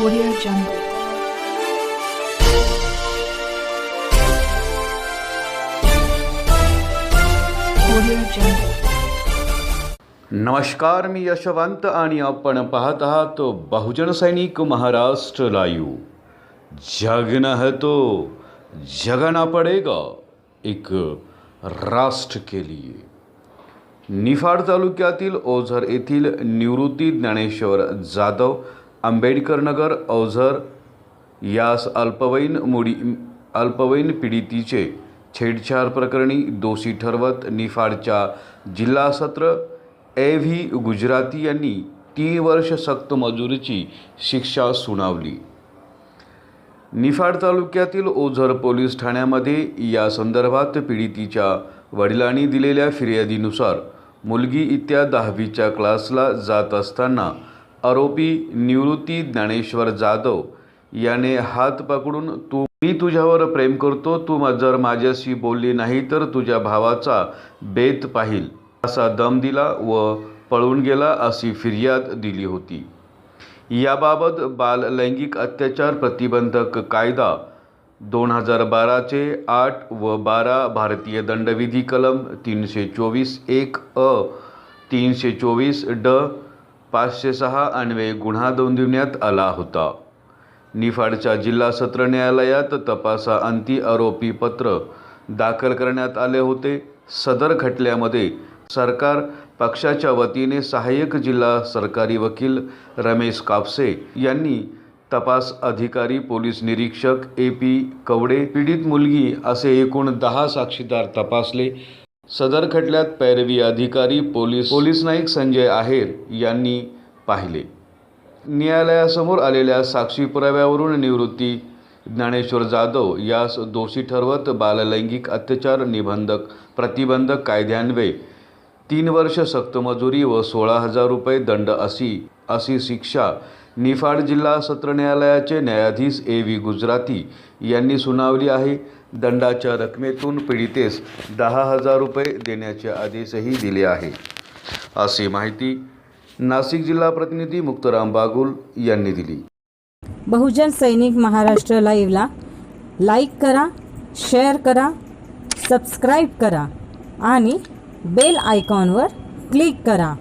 Audio Jungle. नमस्कार मी यशवंत आणि आपण पाहत आहात बहुजन सैनिक महाराष्ट्र लाईव्ह. जगन है तो जगना पडेगा एक राष्ट्र के लिए. निफाड तालुक्यातील ओझर येथील निवृत्ती ज्ञानेश्वर जाधव आंबेडकरनगर अवझर यास अल्पवयीन मुडी अल्पवयीन पीडितीचे छेडछाड प्रकरणी दोषी ठरवत निफाडच्या जिल्हा सत्र ए व्ही गुजराती यांनी तीन वर्ष सक्त मजुरीची शिक्षा सुनावली. निफाड तालुक्यातील ओझर पोलीस ठाण्यामध्ये या संदर्भात पीडितीच्या वडिलांनी दिलेल्या फिर्यादीनुसार मुलगी इत्या दहावीच्या क्लासला जात असताना आरोपी निवृत्ती ज्ञानेश्वर जाधव याने हात पकडून तू मी तुझ्यावर प्रेम करतो तू जर माझ्याशी बोलली नाही तर तुझ्या भावाचा बेत पाहिल. असा दम दिला व पळून गेला अशी फिर्याद दिली होती. याबाबत बाल लैंगिक अत्याचार प्रतिबंधक कायदा दोन हजार बाराचे आठ व बारा भारतीय दंडविधी कलम तीनशे चोवीस एक अ तीनशे चोवीस ड पाचशे सहा अन्वये गुन्हा नोंदविण्यात आला होता. निफाडच्या जिल्हा सत्र न्यायालयात तपासाअंती आरोपी पत्र दाखल करण्यात आले होते. सदर खटल्यामध्ये सरकार पक्षाच्या वतीने सहाय्यक जिल्हा सरकारी वकील रमेश कापसे यांनी तपास अधिकारी पोलीस निरीक्षक ए पी कवडे पीडित मुलगी असे एकूण दहा साक्षीदार तपासले. सदर खटल्यात पैरवी अधिकारी पोलीस पोलीस नाईक संजय आहेर यांनी पाहिले. न्यायालयासमोर आलेल्या साक्षी पुराव्यावरून निवृत्ती ज्ञानेश्वर जाधव यास दोषी ठरवत बाललैंगिक अत्याचार निबंधक प्रतिबंधक कायद्यान्वये तीन वर्ष सक्त मजुरी व सोळा हजार रुपये दंड अशी अशी शिक्षा निफाड जिल्हा सत्र न्यायालयाचे न्यायाधीश ए व्ही गुजराती यांनी सुनावली आहे. दंडाच्या रकमेतून पीडितेस दहा हजार रुपये देण्याचे आदेशही दिले आहे. अशी माहिती नाशिक जिल्हा प्रतिनिधी मुक्तराम बागुल यांनी दिली. बहुजन सैनिक महाराष्ट्र लाईव्हला लाईक करा शेअर करा सबस्क्राईब करा आणि बेल आयकॉनवर क्लिक करा.